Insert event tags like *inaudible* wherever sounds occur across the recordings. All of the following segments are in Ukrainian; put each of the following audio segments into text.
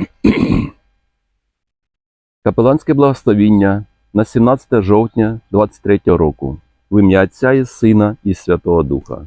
*clears throat* Капеланське благословіння на 17 жовтня 23 року в ім'я Отця і Сина і Святого Духа.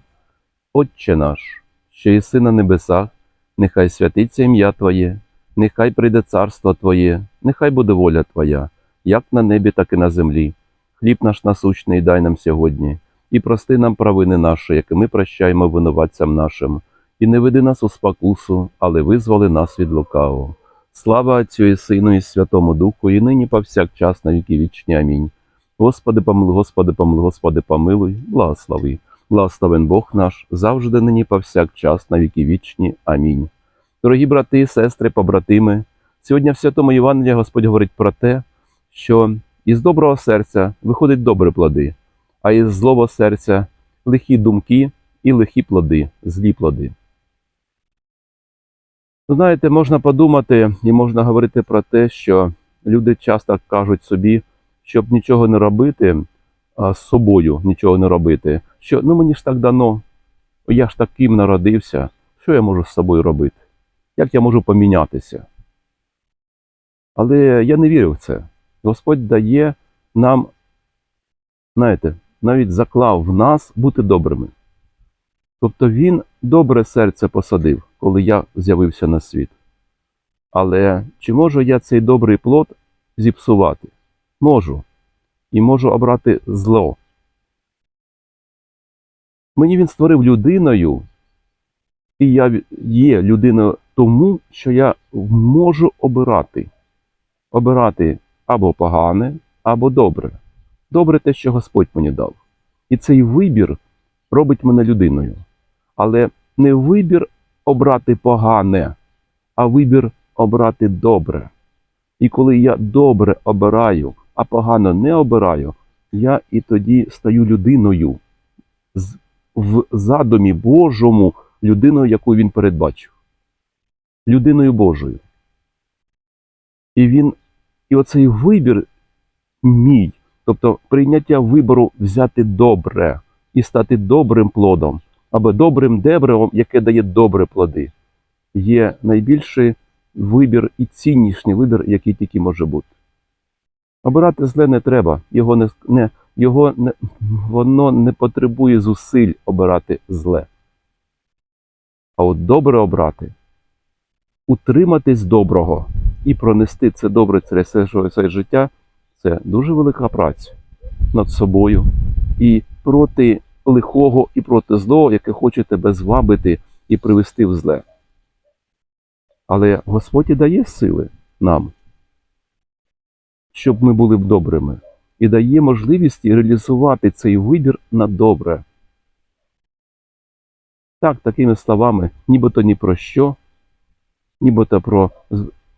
Отче наш, що єси на небесах, нехай святиться ім'я Твоє, нехай прийде царство Твоє, нехай буде воля Твоя, як на небі, так і на землі. Хліб наш насущний дай нам сьогодні, і прости нам провини наші, які ми прощаємо винуватцям нашим, і не веди нас у спокусу, але визволи нас від лукавого. Слава Отцю і Сину і Святому Духу, і нині повсякчас на віки вічні. Амінь. Господи помилуй, Господи помилуй, Господи помилуй, благослови. Благословен Бог наш, завжди нині повсякчас на віки вічні. Амінь. Дорогі брати сестри, побратими, сьогодні в Святому Євангелії Господь говорить про те, що із доброго серця виходять добрі плоди, а із злого серця лихі думки і лихі плоди, злі плоди. Ну, Знаєте, можна подумати і можна говорити про те, що люди часто кажуть собі, щоб нічого не робити а з собою, нічого не робити. Що ну мені ж так дано, я ж таким народився, що я можу з собою робити? Як я можу помінятися? Але я не вірю в це. Господь дає нам, знаєте, навіть заклав в нас бути добрими. Тобто Він добре серце посадив, коли я з'явився на світ. Але чи можу я цей добрий плод зіпсувати? Можу. І можу обрати зло. Мені він створив людиною, і я є людиною тому, що я можу обирати. Обирати або погане, або добре. Добре те, що Господь мені дав. І цей вибір робить мене людиною. Але не вибір обрати погане, а вибір обрати добре. І коли я добре обираю, а погано не обираю, я і тоді стаю людиною в задумі Божому, людиною, яку він передбачив. Людиною Божою. І він, і оцей вибір мій, тобто прийняття вибору взяти добре і стати добрим плодом, або добрим дебревом, яке дає добре плоди, є найбільший вибір і ціннішній вибір, який тільки може бути. Обирати зле не треба, його не, не, його не, воно не потребує зусиль обирати зле. А от добре обрати, утриматись доброго і пронести це добре через своє життя це дуже велика праця над собою і проти лихого і проти злого, яке хоче тебе звабити і привести в зле. Але Господь і дає сили нам, щоб ми були б добрими, і дає можливість реалізувати цей вибір на добре. Так, такими словами, нібито ні про що, нібито про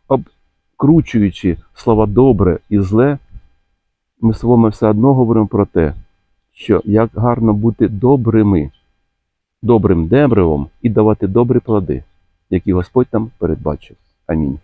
обкручуючи слова добре і зле, ми з вами все одно говоримо про те, що як гарно бути добрими, добрим дебревом і давати добрі плоди, які Господь нам передбачив. Амінь.